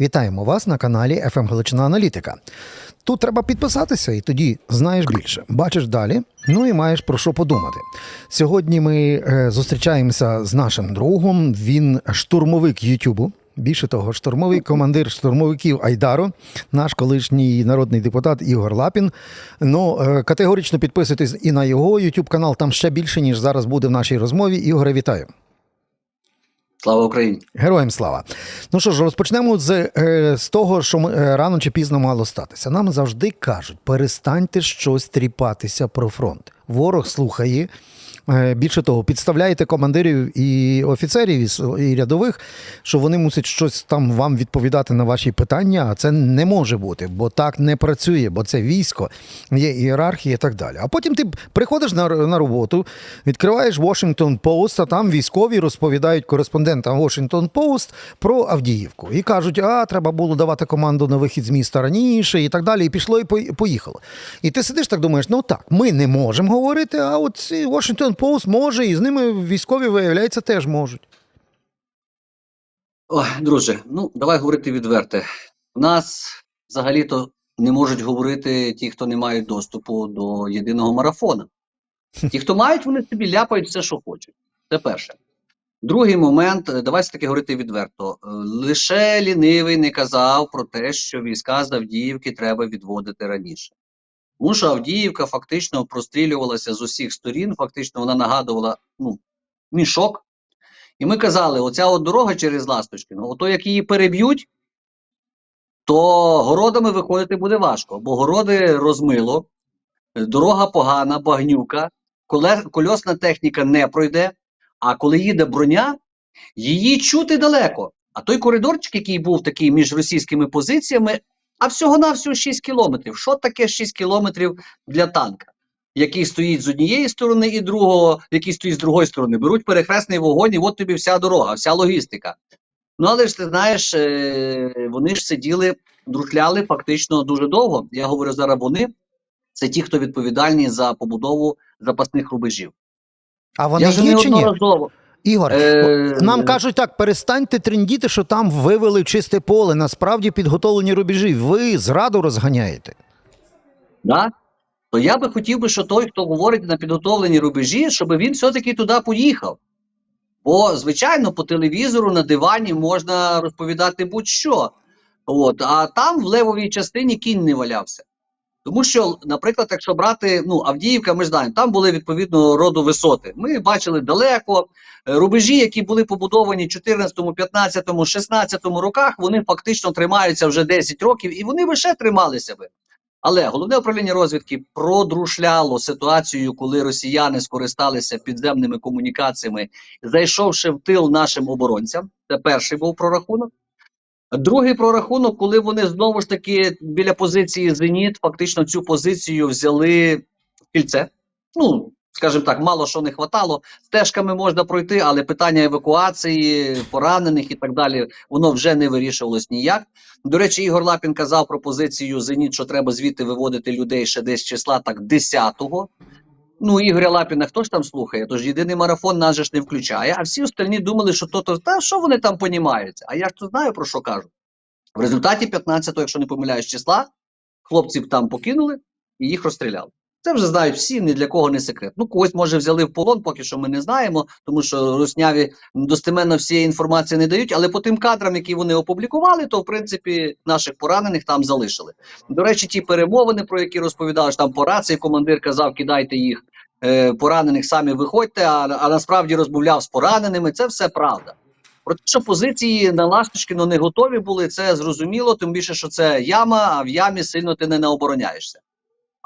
Вітаємо вас на каналі «ФМ Галичина Аналітика. Тут треба підписатися, і тоді знаєш більше, бачиш далі, ну і маєш про що подумати. Сьогодні ми е, зустрічаємося з нашим другом. Він штурмовик Ютубу. Більше того, штурмовий командир штурмовиків Айдару, наш колишній народний депутат Ігор Лапін. Ну, е, категорично підписуйтесь і на його YouTube канал. Там ще більше, ніж зараз буде в нашій розмові. Ігоре, вітаю. Слава Україні! Героям слава. Ну що ж, розпочнемо з, е, з того, що ми, е, рано чи пізно мало статися. Нам завжди кажуть: перестаньте щось тріпатися про фронт. Ворог слухає. Е, Більше того, підставляєте командирів і офіцерів, і рядових, що вони мусять щось там вам відповідати на ваші питання, а це не може бути, бо так не працює, бо це військо, є ієрархія і так далі. А потім ти приходиш на, на роботу, відкриваєш Washington Post, а там військові розповідають кореспондентам Washington Post про Авдіївку. І кажуть, а треба було давати команду на вихід з міста раніше і так далі. І пішло, і поїхало. І ти сидиш так думаєш, ну так, ми не можемо говорити, а от Washington Post може, і з ними військові, виявляється, теж можуть. Ой, друже, ну давай говорити відверте. У нас взагалі-то не можуть говорити ті, хто не мають доступу до єдиного марафона. Ті, хто мають, вони собі ляпають все, що хочуть. Це перше. Другий момент, е, давай таки говорити відверто. Е, Лише лінивий не казав про те, що війська з Авдіївки треба відводити раніше. Тому Авдіївка фактично прострілювалася з усіх сторін, фактично вона нагадувала ну, мішок. І ми казали, оця от дорога через Ласточкіно, ото як її переб'ють, то городами виходити буде важко, бо городи розмило, дорога погана, багнюка, кольосна техніка не пройде, а коли їде броня, її чути далеко. А той коридорчик, який був такий між російськими позиціями, а всього-навсього 6 кілометрів. Що таке 6 кілометрів для танка? Який стоїть з однієї сторони і другого, який стоїть з другої сторони, беруть перехресний вогонь, і от тобі вся дорога, вся логістика. Ну але ж ти знаєш, е, вони ж сиділи, друшляли фактично дуже довго. Я говорю зараз вони. Це ті, хто відповідальні за побудову запасних рубежів. А вони Я є чи ні? Ігор, Е, нам кажуть так: перестаньте трендіти, що там вивели чисте поле. Насправді підготовлені рубежі. Ви зраду розганяєте. Да? То я би хотів би, що той, хто говорить на підготовлені рубежі, щоб він все-таки туди поїхав. Бо, звичайно, по телевізору на дивані можна розповідати будь-що. От, а там в левовій частині кінь не валявся. Тому що, наприклад, якщо брати ну, Авдіївка, ми ж знаємо, там були відповідного роду висоти. Ми бачили далеко е, рубежі, які були побудовані в 14, 15, 16 роках, вони фактично тримаються вже 10 років, і вони би ще трималися би. Але головне управління розвідки продрушляло ситуацію, коли росіяни скористалися підземними комунікаціями, зайшовши в тил нашим оборонцям. Це перший був прорахунок. Другий прорахунок, коли вони знову ж таки біля позиції Зеніт, фактично цю позицію взяли кільце. Ну, скажімо так, мало що не хватало. Стежками можна пройти, але питання евакуації, поранених і так далі, воно вже не вирішувалось ніяк. До речі, Ігор Лапін казав про позицію Зеніт, що треба звідти виводити людей ще десь числа так 10-го. Ну, Ігоря Лапіна хто ж там слухає? Тож єдиний марафон нас же ж не включає, а всі остальні думали, що то, то та що вони там понімаються? А я ж то знаю про що кажу. В результаті 15-го, якщо не помиляюсь числа, хлопців там покинули і їх розстріляли. Це вже знають всі, ні для кого не секрет. Ну, когось може взяли в полон, поки що ми не знаємо, тому що русняві достеменно всієї інформації не дають. Але по тим кадрам, які вони опублікували, то в принципі наших поранених там залишили. До речі, ті перемовини, про які розповідали, там по рації командир казав, кидайте їх е, поранених, самі виходьте. А, а насправді розмовляв з пораненими. Це все правда. Про те, що позиції на Ласточкіно не готові були, це зрозуміло, тим більше, що це яма, а в ямі сильно ти не наобороняєшся.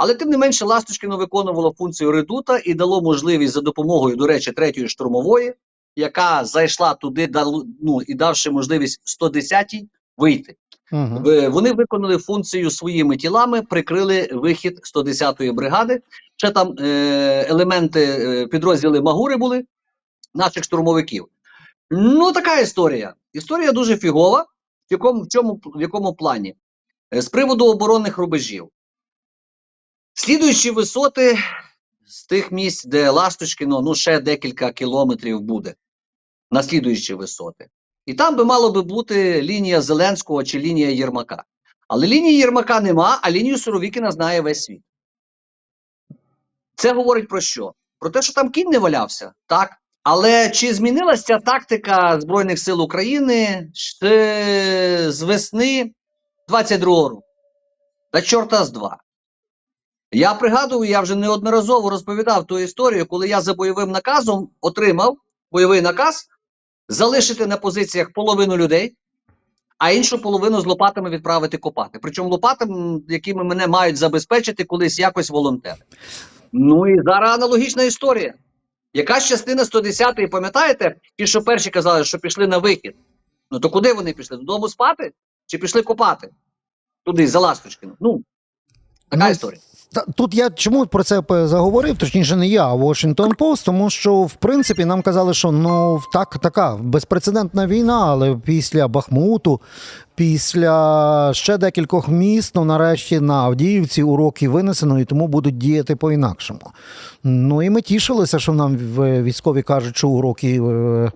Але тим не менше, Ласточкіно виконувало функцію редута і дало можливість за допомогою, до речі, третьої штурмової, яка зайшла туди, дал, ну, і давши можливість 110-й вийти. Угу. В- Вони виконали функцію своїми тілами, прикрили вихід 110-ї бригади. Ще там е, елементи е, підрозділи Магури були наших штурмовиків. Ну, така історія. Історія дуже фігова. В якому, в чому, в якому плані? Е, З приводу оборонних рубежів. Слідуючі висоти з тих місць, де Ласточкіно, ну ще декілька кілометрів буде. Наслідуючі висоти. І там би мало би бути лінія Зеленського чи лінія Єрмака. Але лінії Єрмака нема, а лінію Суровікіна знає весь світ. Це говорить про що? Про те, що там кінь не валявся, так. Але чи змінилася тактика Збройних сил України з весни 22-го року? Та чорта з два. Я пригадую, я вже неодноразово розповідав ту історію, коли я за бойовим наказом отримав бойовий наказ залишити на позиціях половину людей, а іншу половину з лопатами відправити копати. Причому лопатами, якими мене мають забезпечити колись якось волонтери. Ну і зараз аналогічна історія. Якась частина 110-ї, пам'ятаєте, ті, що перші казали, що пішли на вихід. Ну то куди вони пішли? Додому спати? Чи пішли копати? Туди, за Ласточкину. Ну, така Ну, історія. Тут я чому про це заговорив, точніше не я, а Washington Post, тому що в принципі нам казали, що ну так, така безпрецедентна війна, але після Бахмуту, після ще декількох міст, ну нарешті на Авдіївці уроки винесено і тому будуть діяти по-інакшому. Ну і ми тішилися, що нам військові кажуть, що уроки е,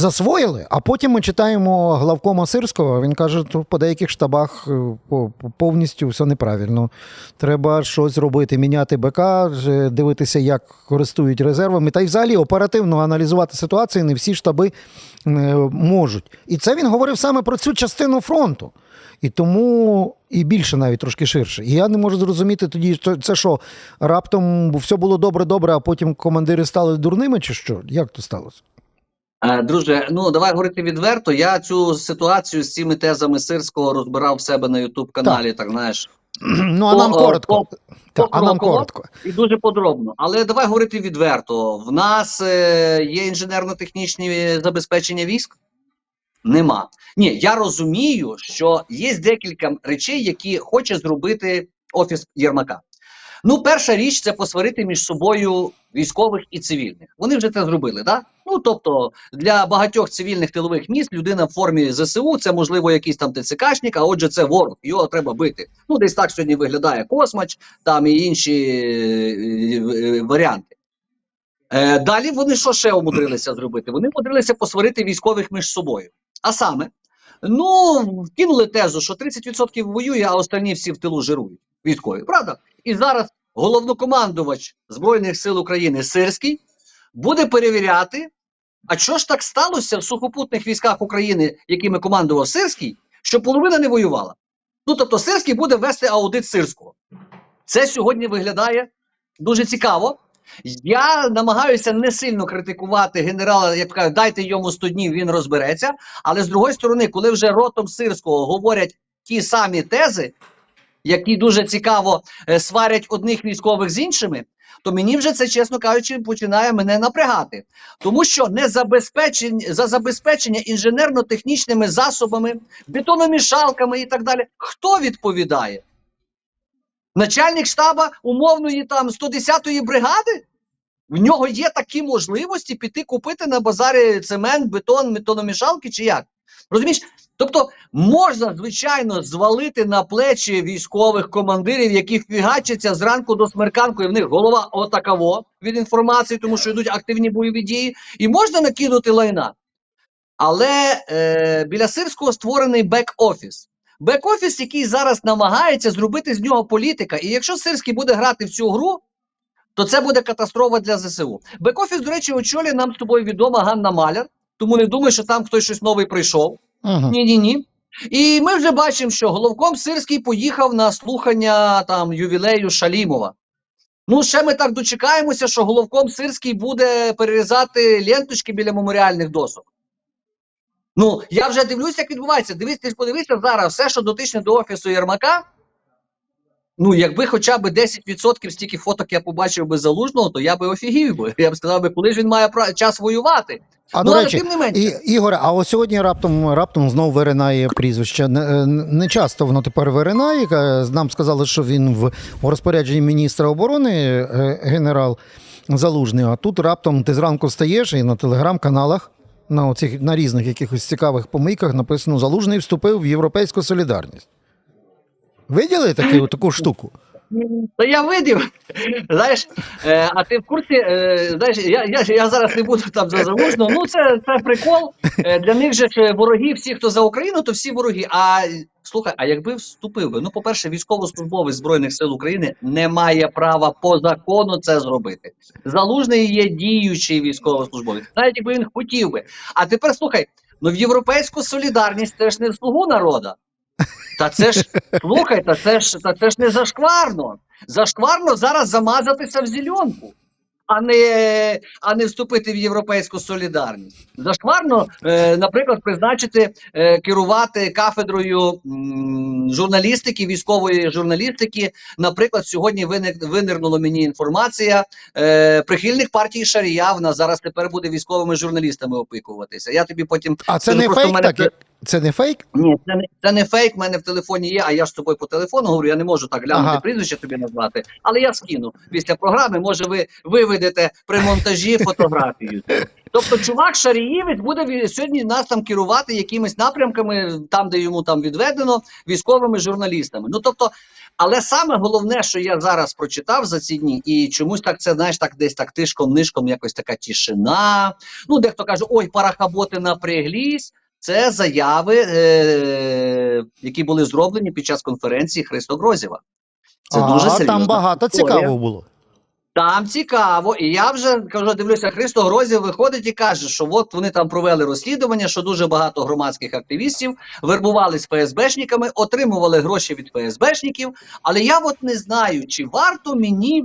засвоїли, а потім ми читаємо главкома Сирського. Він каже, що по деяких штабах е, по- по- повністю все неправильно. Треба щось робити, міняти БК, дивитися, як користують резервами, та й взагалі оперативно аналізувати ситуацію. Не всі штаби е, можуть. І це він говорив саме про цю частину фронту. І тому і більше навіть трошки ширше. І я не можу зрозуміти тоді, це що, раптом все було добре-добре, а потім командири стали дурними, чи що? Як то сталося? Е, Друже, ну давай говорити відверто. Я цю ситуацію з цими тезами Сирського розбирав в себе на Ютуб каналі, так. знаєш, Ну, а нам По- коротко. по- Так, а нам коротко. і дуже подробно. Але давай говорити відверто. В нас е, є інженерно-технічні забезпечення військ? Нема. Ні, я розумію, що є декілька речей, які хоче зробити офіс Єрмака. Ну, перша річ це посварити між собою військових і цивільних. Вони вже це зробили, так? Ну тобто для багатьох цивільних тилових міст людина в формі ЗСУ це можливо якийсь там ТЦКшник, а отже, це ворог. Його треба бити. Ну, десь так сьогодні виглядає Космач, там і інші е, е, варіанти. Е, далі вони що ще умудрилися зробити? Вони умудрилися посварити військових між собою. А саме, ну, кинули тезу, що 30% воює, а останні всі в тилу жирують. Військові, правда? І зараз головнокомандувач Збройних сил України Сирський буде перевіряти, а що ж так сталося в сухопутних військах України, якими командував Сирський, що половина не воювала. Ну тобто, Сирський буде вести аудит Сирського. Це сьогодні виглядає дуже цікаво. Я намагаюся не сильно критикувати генерала, як кажуть, дайте йому 100 днів, він розбереться. Але з другої сторони, коли вже ротом Сирського говорять ті самі тези, які дуже цікаво е, сварять одних військових з іншими, то мені вже це, чесно кажучи, починає мене напрягати. Тому що не забезпечень, за забезпечення інженерно-технічними засобами, бетономішалками і так далі, хто відповідає? Начальник штаба умовної там 110-ї бригади? В нього є такі можливості піти купити на базарі цемент, бетон, бетономішалки чи як? Розумієш? Тобто можна, звичайно, звалити на плечі військових командирів, які фігачаться зранку до смерканку, і в них голова отакаво від інформації, тому що йдуть активні бойові дії, і можна накинути лайна. Але е, біля Сирського створений бек-офіс. Бек-офіс, який зараз намагається зробити з нього політика. І якщо Сирський буде грати в цю гру, то це буде катастрофа для ЗСУ. Бек-офіс, до речі, очолює нам з тобою відома Ганна Маляр, тому не думай, що там хтось щось новий прийшов. Угу. Ні, ні, ні. І ми вже бачимо, що головком Сирський поїхав на слухання там ювілею Шалімова. Ну, ще ми так дочекаємося, що головком Сирський буде перерізати ленточки біля меморіальних досок. Ну, я вже дивлюся, як відбувається. Дивись, ти подивися зараз, все, що дотичне до офісу Єрмака. Ну, якби хоча б 10% стільки фоток я побачив би залужного, то я би офігів би. Я б сказав би, коли ж він має пра- час воювати. А ну, до речі, не менше. І, Ігоре, а ось сьогодні раптом раптом знов виринає прізвище. Не, не часто воно тепер виринає. Е, Нам сказали, що він в, розпорядженні міністра оборони е, генерал Залужний. А тут раптом ти зранку встаєш і на телеграм-каналах. На оцих на різних якихось цікавих помийках написано Залужний вступив в Європейську солідарність. Виділи таку, таку штуку? То я видів. Знаєш, е, а ти в курсі, е, знаєш, я, я, я зараз не буду там за залужного. Ну, це, це прикол. Е, для них же ж вороги, всі, хто за Україну, то всі вороги. А слухай, а якби вступив би? Ну, по-перше, військовослужбовець Збройних сил України не має права по закону це зробити. Залужний є діючий військовослужбовець, навіть якби він хотів би. А тепер слухай, ну в європейську солідарність це ж не слугу народа. Та це ж слухай, та це ж та це ж не зашкварно. Зашкварно зараз замазатися в зеленку, а не, а не вступити в європейську солідарність. Зашкварно, е, наприклад, призначити е, керувати кафедрою м, журналістики, військової журналістики. Наприклад, сьогодні виник винирнула мені інформація е, прихильних партії Шарія. Вона зараз тепер буде військовими журналістами опікуватися. Я тобі потім А це не фейк? мене Так, це не фейк? ні, це не, це не фейк, в мене в телефоні є, а я ж з тобою по телефону говорю, я не можу так глянути Ага. прізвище тобі назвати, але я скину після програми, може ви виведете при монтажі фотографію. Тобто, чувак Шарієвець буде сьогодні нас там керувати якимись напрямками, там, де йому там відведено, військовими журналістами. Ну тобто, але саме головне, що я зараз прочитав за ці дні, і чомусь так це знаєш, так десь так тишком, нишком, якось така тишина. Ну, дехто каже, ой, парахаботи напряглісь. Це заяви, е- які були зроблені під час конференції Христо Грозєва. Це а, дуже серйозно. там багато цікавого було. Там цікаво, і я вже кажу, дивлюся, Христо Грозів виходить і каже, що от вони там провели розслідування, що дуже багато громадських активістів вербувались ФСБшниками, отримували гроші від ФСБшників. Але я от не знаю, чи варто мені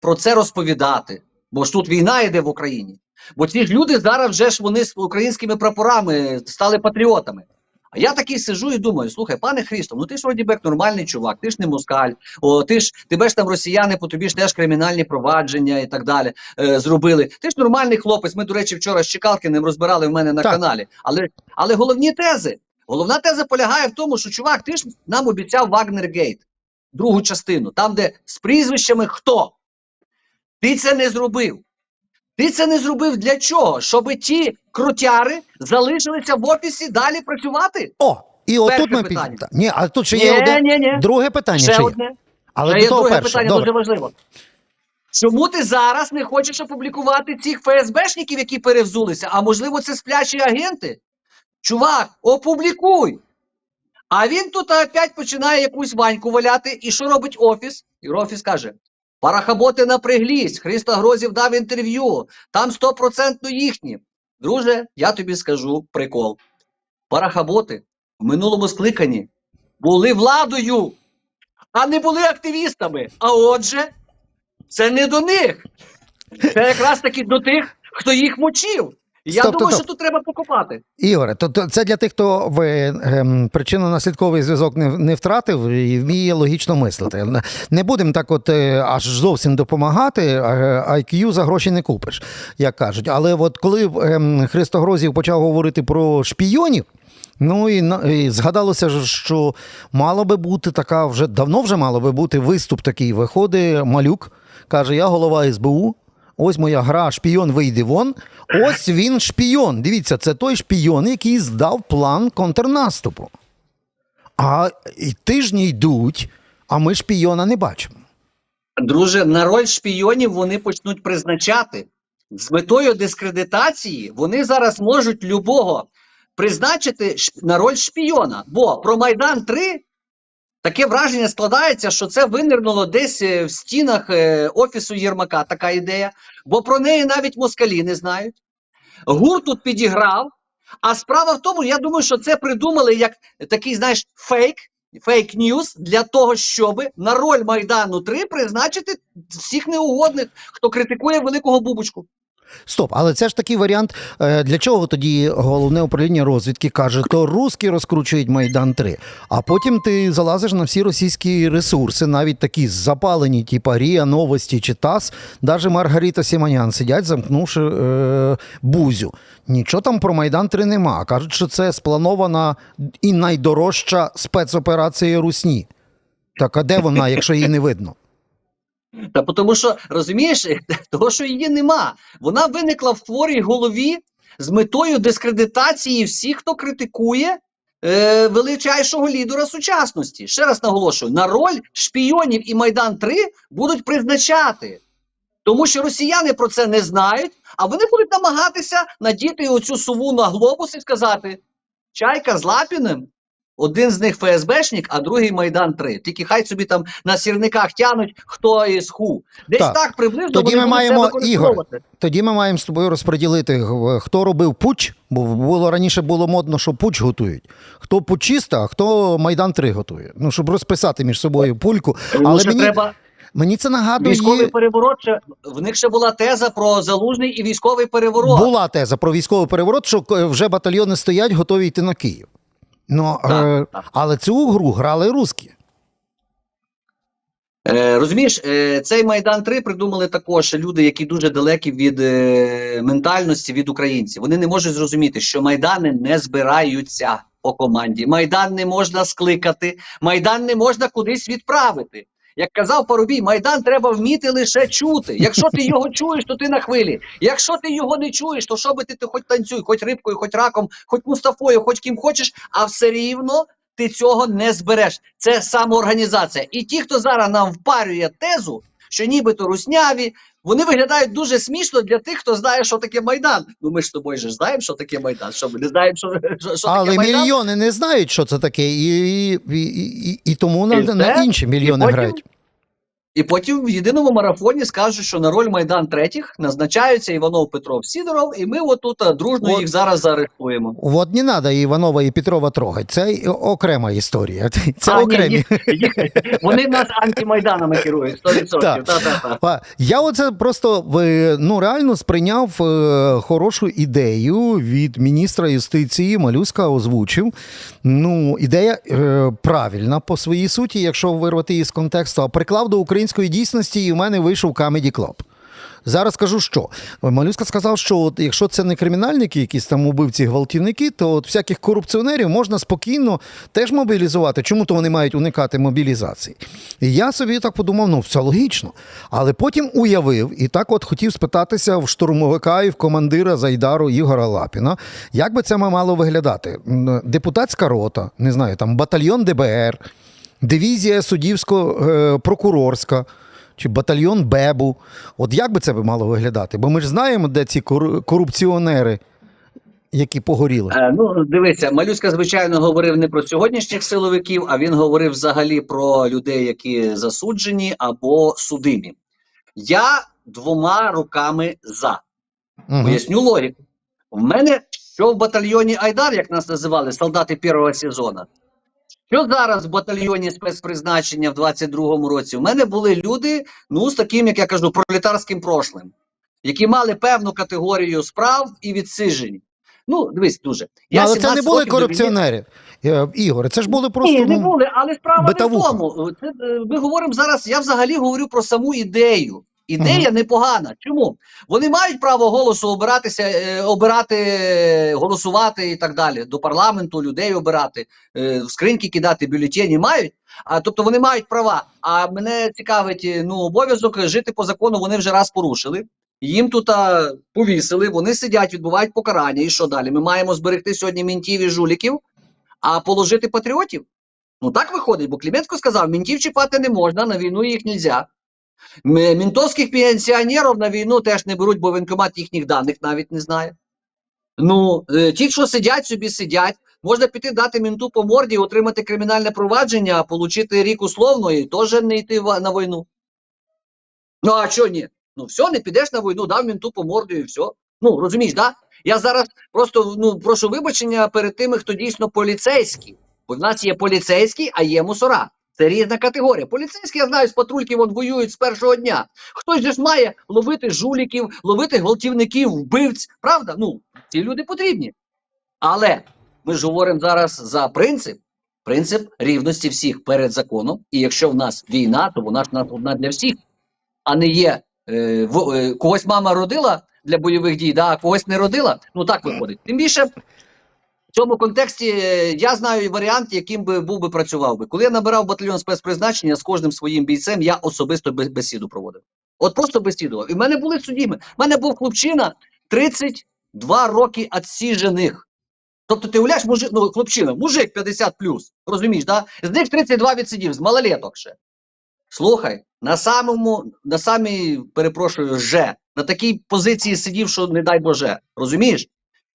про це розповідати, бо ж тут війна йде в Україні. Бо ці ж люди зараз вже ж вони з українськими прапорами стали патріотами. А я такий сижу і думаю: слухай, пане Христо, ну ти ж вроді як нормальний чувак, ти ж не москаль, о, ти ж тебе ж там росіяни, по тобі ж теж кримінальні провадження і так далі е, зробили. Ти ж нормальний хлопець. Ми, до речі, вчора з Чекалкиним розбирали в мене на Так. каналі. Але, але головні тези. Головна теза полягає в тому, що чувак, ти ж нам обіцяв Вагнергейт, другу частину, там, де з прізвищами хто. Ти це не зробив. Ти це не зробив для чого? Щоб ті крутяри залишилися в офісі далі працювати? О, і отут Перше ми питання. Ні, а тут ще є Ні, одне. ні, ні. Друге питання Ще ще є. одне. Але Ще до є того друге перше. питання, Добре. дуже важливо. Чому ти зараз не хочеш опублікувати цих ФСБшників, які перевзулися? А можливо, це сплячі агенти? Чувак, опублікуй! А він тут опять починає якусь ваньку валяти. І що робить офіс? І офіс каже: Парахаботи напряглись, Христо Грозів дав інтерв'ю, там стопроцентно їхні. Друже, я тобі скажу прикол. Парахаботи в минулому скликанні були владою, а не були активістами. А отже, це не до них. Це якраз таки до тих, хто їх мочив. Я Стоп, думаю, стоп, що тут треба покопати. Ігоре, то, то це для тих, хто в, ем, причинно-наслідковий зв'язок не, не втратив і вміє логічно мислити. Не- будемо так, от е, аж зовсім допомагати. IQ за гроші не купиш, як кажуть. Але от коли ем, Христо Грозів почав говорити про шпійонів. Ну і, і згадалося, що мало би бути така, вже давно вже мало би бути виступ такий. Виходить малюк, каже: Я голова СБУ. Ось моя гра шпійон вийде вон. Ось він шпійон. Дивіться, це той шпійон, який здав план контрнаступу. А і тижні йдуть, а ми шпійона не бачимо. Друже, на роль шпійонів вони почнуть призначати. З метою дискредитації вони зараз можуть любого призначити на роль шпійона. Бо про Майдан 3 таке враження складається, що це винирнуло десь е, в стінах е, офісу Єрмака така ідея, бо про неї навіть москалі не знають. ГУР тут підіграв. А справа в тому, я думаю, що це придумали як такий, знаєш, фейк, фейк ньюс для того, щоб на роль Майдану 3 призначити всіх неугодних, хто критикує великого бубочку. Стоп, але це ж такий варіант. е, Для чого тоді головне управління розвідки каже, то русські розкручують Майдан 3 а потім ти залазиш на всі російські ресурси, навіть такі запалені, типа Рія Новості чи ТАСС, навіть Маргарита Сіманян сидять, замкнувши е, бузю. Нічого там про Майдан 3 нема. Кажуть, що це спланована і найдорожча спецоперація Русні. Так а де вона, якщо її не видно? Та тому що розумієш, того, що її нема. Вона виникла в хворій голові з метою дискредитації всіх, хто критикує е, величайшого лідера сучасності. Ще раз наголошую: на роль шпіонів і Майдан 3 будуть призначати. Тому що росіяни про це не знають, а вони будуть намагатися надіти оцю суву на глобус і сказати: Чайка з Лапіним, один з них ФСБшник, а другий Майдан 3. Тільки хай собі там на сірниках тянуть, хто із ху. Десь Так. так, приблизно Тоді ми маємо, використовувати. Тоді ми маємо з тобою розподілити, хто робив пуч, бо було раніше було модно, що пуч готують. Хто пучіста, а хто Майдан 3 готує. Ну, щоб розписати між собою пульку. Але мені, треба мені це нагадує. військовий переворот. Ще, в них ще була теза про залужний і військовий переворот. Була теза про військовий переворот, що е, вже батальйони стоять, готові йти на Київ. Ну, Так, е, так. але цю гру грали русські. Е, розумієш, е, цей Майдан 3 придумали також люди, які дуже далекі від е, ментальності від українців. Вони не можуть зрозуміти, що майдани не збираються по команді. Майдан не можна скликати, майдан не можна кудись відправити. Як казав Парубій, майдан треба вміти лише чути. Якщо ти його чуєш, то ти на хвилі. Якщо ти його не чуєш, то що би ти, ти хоч танцюй, хоч рибкою, хоч раком, хоч Мустафою, хоч ким хочеш, а все рівно ти цього не збереш. Це самоорганізація. І ті, хто зараз нам впарює тезу, що нібито русняві, вони виглядають дуже смішно для тих, хто знає, що таке Майдан. Ну ми ж з тобою ж знаємо, що таке Майдан. Що ми не знаємо, що, що, що але таке Майдан. мільйони не знають, що це таке, і, і, і, і, тому І на, на інші мільйони І потім- грають. І потім в єдиному марафоні скажуть, що на роль Майдан третіх назначаються Іванов Петров Сідоров, і ми отут дружно От. їх зараз заарештуємо. От не треба Іванова і Петрова трогати. Це окрема історія. Це А, ні, окремі. їх- їх- вони нас антимайданами керують 100%. Так. Та-та-та. Я оце просто е, ну реально сприйняв е, хорошу ідею від міністра юстиції. Малюска озвучив. Ну, ідея е, правильна по своїй суті, якщо вирвати її з контексту. А приклав до української дійсності, і в мене вийшов Comedy Club. Зараз скажу, що Малюска сказав, що от, якщо це не кримінальники, якісь там убивці, гвалтівники, то от всяких корупціонерів можна спокійно теж мобілізувати. Чому то вони мають уникати мобілізації? І я собі так подумав, ну все логічно. Але потім уявив і так от хотів спитатися в штурмовика і в командира Зайдару Ігора Лапіна, як би це мало виглядати? Депутатська рота, не знаю, там батальйон ДБР, дивізія суддівсько-прокурорська. Чи батальйон Бебу. От як би це мало виглядати? Бо ми ж знаємо, де ці корупціонери, які погоріли. Е, ну, дивися, Малюська, звичайно, говорив не про сьогоднішніх силовиків, а він говорив взагалі про людей, які засуджені або судимі. Я двома руками за. Мгм. Поясню логіку. В мене що в батальйоні Айдар, як нас називали, солдати першого сезону. Що зараз в батальйоні спецпризначення в 22-му році? У мене були люди, ну, з таким, як я кажу, пролетарським прошлим, які мали певну категорію справ і відсиджень. Ну, дивись, дуже. Ну, але це не були корупціонери. Е, Ігоре, це ж були просто. ні, не ну, були, але справа не в тому. Це, е, ми говоримо зараз, я взагалі говорю про саму ідею. Ідея непогана. Чому? Вони мають право голосу обиратися, е, обирати, голосувати і так далі. До парламенту людей обирати, е, в скриньки кидати бюлетені мають. А тобто вони мають права. А мене цікавить е, ну, обов'язок жити по закону. Вони вже раз порушили. Їм тут а, повісили, вони сидять, відбувають покарання. І що далі? Ми маємо зберегти сьогодні мінтів і жуліків, а положити патріотів. Ну так виходить, бо Кліменко сказав, мінтів чіпати не можна, на війну їх нельзя. Мінтовських пенсіонерів на війну теж не беруть, бо воєнкомат їхніх даних навіть не знає. Ну, е, ті, що сидять, собі сидять. Можна піти дати мінту по морді, отримати кримінальне провадження, отримати рік условної, теж не йти на війну. Ну, а що ні? Ну, все, не підеш на війну, дав мінту по морді і все. Ну, розумієш, да? Я зараз просто ну, прошу вибачення перед тими, хто дійсно поліцейський. Бо в нас є поліцейський, а є мусора. Це різна категорія. Поліцейські, я знаю, з патрульки вон воюють з першого дня. Хтось же ж має ловити жуліків, ловити гвалтівників, вбивць. Правда? Ну, ці люди потрібні. Але ми ж говоримо зараз за принцип. Принцип рівності всіх перед законом. І якщо в нас війна, то вона ж нас одна для всіх, а не є е, в, е, когось мама родила для бойових дій, да, а когось не родила. Ну так виходить. Тим більше в цьому контексті е, я знаю варіант, яким би був би працював би. Коли я набирав батальйон спецпризначення з кожним своїм бійцем, я особисто бесіду проводив. От просто бесідував. І в мене були судіми. В мене був хлопчина 32 роки відсіжених. Тобто ти уявляєш, мужик, ну, хлопчина, мужик 50 розумієш, да? з них 32 відсидів, з малолеток ще. Слухай, на самому, на самій, перепрошую, же, на такій позиції сидів, що не дай Боже, розумієш?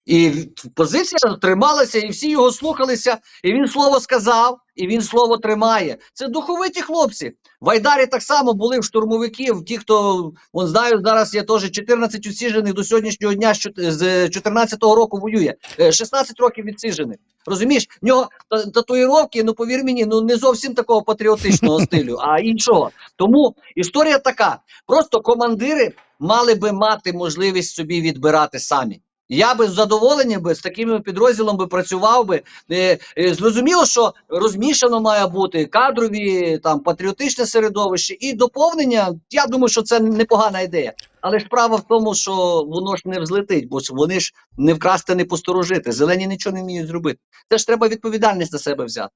І позиція трималася, і всі його слухалися, і він слово сказав, і він слово тримає. Це духовиті хлопці. В Айдарі так само були в штурмовиків, ті, хто вон знаю, зараз є теж 14 усіжених до сьогоднішнього дня з з 14-го року воює. Е, 16 років відсіжених. Розумієш, в нього татуїровки, ну повір мені, ну не зовсім такого патріотичного стилю, а іншого. Тому історія така: просто командири мали би мати можливість собі відбирати самі. Я би з задоволенням би з таким підрозділом би працював би. Е, е, зрозуміло, що розмішано має бути кадрові, там патріотичне середовище і доповнення. Я думаю, що це непогана ідея. Але ж справа в тому, що воно ж не взлетить, бо вони ж не вкрасти, не посторожити. Зелені нічого не вміють зробити. Це ж треба відповідальність на себе взяти.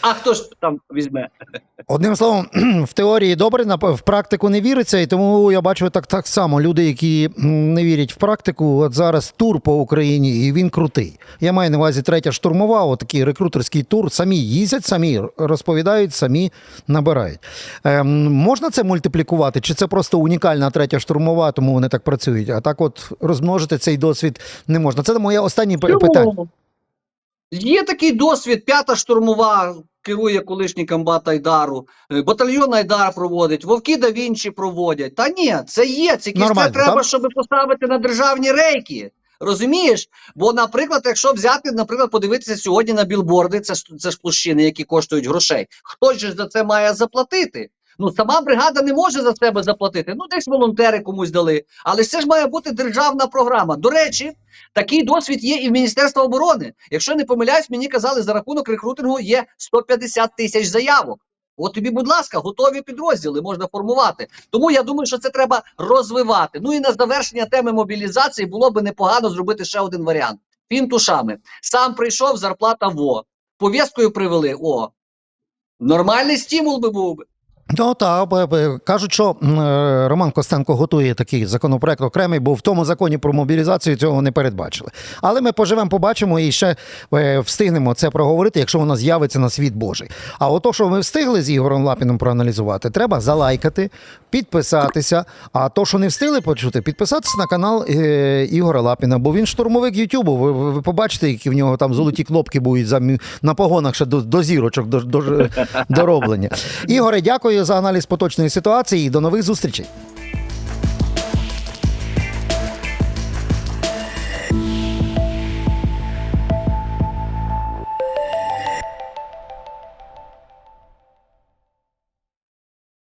А хто ж там візьме? Одним словом, в теорії добре, в практику не віриться, і тому я бачу так, так само люди, які не вірять в практику. От зараз тур по Україні, і він крутий. Я маю на увазі третя штурмова, отакий рекрутерський тур. Самі їздять, самі розповідають, самі набирають. Ем, можна це мультиплікувати? Чи це просто унікальна третя штурмова, тому вони так працюють? А так, от розмножити цей досвід не можна. Це моє останнє питання. Є такий досвід, п'ята штурмова керує колишній комбат Айдару, е, батальйон Айдар проводить, Вовки да Вінчі проводять. Та ні, це є, це, якісь- треба, так? щоб поставити на державні рейки. Розумієш? Бо, наприклад, якщо взяти, наприклад, подивитися сьогодні на білборди, це, ж- це ж площини, які коштують грошей. Хтось же за це має заплатити. Ну, сама бригада не може за себе заплатити. Ну, десь волонтери комусь дали. Але це ж має бути державна програма. До речі, такий досвід є і в Міністерства оборони. Якщо не помиляюсь, мені казали, за рахунок рекрутингу є 150 тисяч заявок. От тобі, будь ласка, готові підрозділи можна формувати. Тому я думаю, що це треба розвивати. Ну і на завершення теми мобілізації було би непогано зробити ще один варіант. Фінтушами. Сам прийшов, зарплата во. Повісткою привели. О. Нормальний стимул би був би. Ну б- кажуть, що е, Роман Костенко готує такий законопроект окремий, бо в тому законі про мобілізацію цього не передбачили. Але ми поживемо, побачимо і ще е, встигнемо це проговорити, якщо воно з'явиться на світ Божий. А ото, що ми встигли з Ігорем Лапіном проаналізувати, треба залайкати, підписатися. А то, що не встигли почути, підписатися на канал е, Ігоря Лапіна, бо він штурмовик Ютубу. Ви, ви, побачите, які в нього там золоті кнопки будуть за, на погонах ще до, до зірочок до, до, дороблення. Ігоре, дякую за аналіз поточної ситуації і до нових зустрічей.